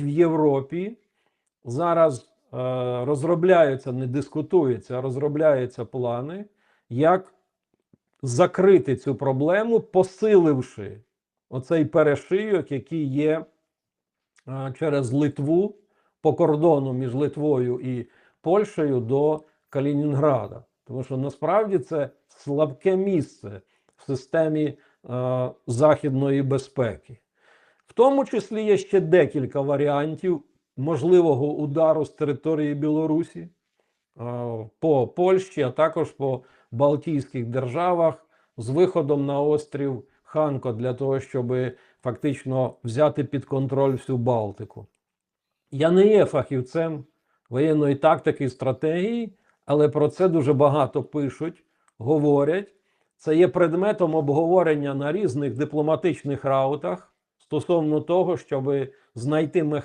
в Європі зараз е, розробляються, не дискутуються, а розробляються плани, як закрити цю проблему, посиливши оцей перешийок, який є е, через Литву по кордону між Литвою і Польщею до Калінінграда. Тому що насправді це слабке місце в системі е, західної безпеки. В тому числі є ще декілька варіантів можливого удару з території Білорусі е, по Польщі, а також по Балтійських державах з виходом на острів Ханко для того, щоб фактично взяти під контроль всю Балтику. Я не є фахівцем воєнної тактики і стратегії, але про це дуже багато пишуть, говорять. Це є предметом обговорення на різних дипломатичних раутах стосовно того, щоб знайти механізм.